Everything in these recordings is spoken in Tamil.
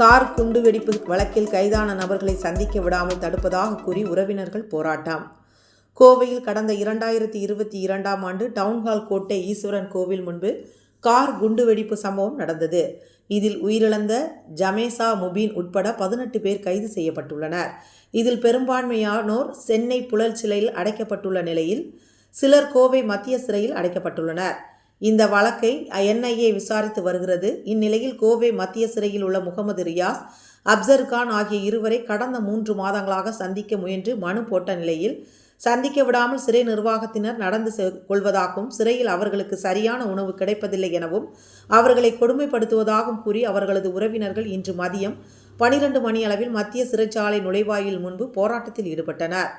கார் குண்டுவெடிப்பு வழக்கில் கைதான நபர்களை சந்திக்க விடாமல் தடுப்பதாக கூறி உறவினர்கள் போராட்டம். கோவையில் கடந்த இரண்டாயிரத்தி இருபத்தி இரண்டாம் ஆண்டு டவுன்ஹால் கோட்டை ஈஸ்வரன் கோவில் முன்பு கார் குண்டுவெடிப்பு சம்பவம் நடந்தது. இதில் உயிரிழந்த ஜமேசா முபீன் உட்பட பதினெட்டு பேர் கைது செய்யப்பட்டுள்ளனர். இதில் பெரும்பான்மையானோர் சென்னை புழல் சிலையில் அடைக்கப்பட்டுள்ள நிலையில் சிலர் கோவை மத்திய சிறையில் அடைக்கப்பட்டுள்ளனர். இந்த வழக்கை என்ஐஏ விசாரித்து வருகிறது. இந்நிலையில் கோவை மத்திய சிறையில் உள்ள முகமது ரியாஸ் அப்சர் கான் ஆகிய இருவரை கடந்த மூன்று மாதங்களாக சந்திக்க முயன்று மனு போட்ட நிலையில் சந்திக்க விடாமல் சிறை நிர்வாகத்தினர் நடந்து செ- கொள்வதாகவும் சிறையில் அவர்களுக்கு சரியான உணவு கிடைப்பதில்லை எனவும் அவர்களை கொடுமைப்படுத்துவதாகவும் கூறி அவர்களது உறவினர்கள் இன்று மதியம் பனிரெண்டு மணி அளவில் மத்திய சிறைச்சாலை நுழைவாயில் முன்பு போராட்டத்தில் ஈடுபட்டனர்.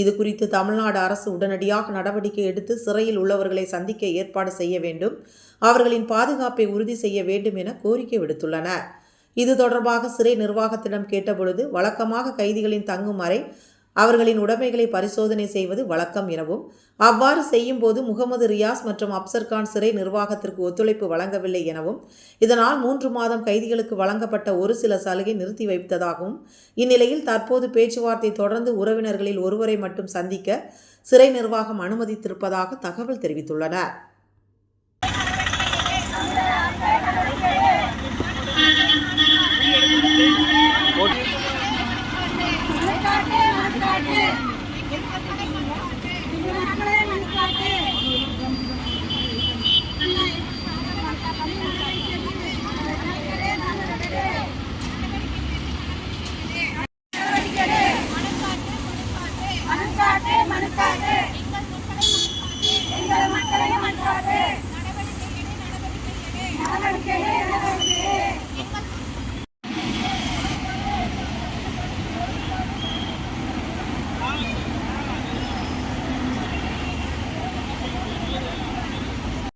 இது குறித்து தமிழ்நாடு அரசு உடனடியாக நடவடிக்கை எடுத்து சிறையில் உள்ளவர்களை சந்திக்க ஏற்பாடு செய்ய வேண்டும். அவர்களின் பாதுகாப்பை உறுதி செய்ய வேண்டும் என கோரிக்கை விடுத்துள்ளனர். இது தொடர்பாக சிறை நிர்வாகத்திடம் கேட்டபொழுது வழக்கமாக கைதிகளின் தங்கும் அறை அவர்களின் உடைமைகளை பரிசோதனை செய்வது வழக்கம் எனவும் அவ்வாறு செய்யும் போது முகமது ரியாஸ் மற்றும் அப்சர்கான் சிறை நிர்வாகத்திற்கு ஒத்துழைப்பு வழங்கவில்லை எனவும் இதனால் மூன்று மாதம் கைதிகளுக்கு வழங்கப்பட்ட ஒரு சில சலுகை நிறுத்தி வைத்ததாகவும் இந்நிலையில் தற்போது பேச்சுவார்த்தை தொடர்ந்து உறவினர்களில் ஒருவரை மட்டும் சந்திக்க சிறை நிர்வாகம் அனுமதித்திருப்பதாக தகவல் தெரிவித்துள்ளனர். மனுக்காட்டு மனுக்காட்டு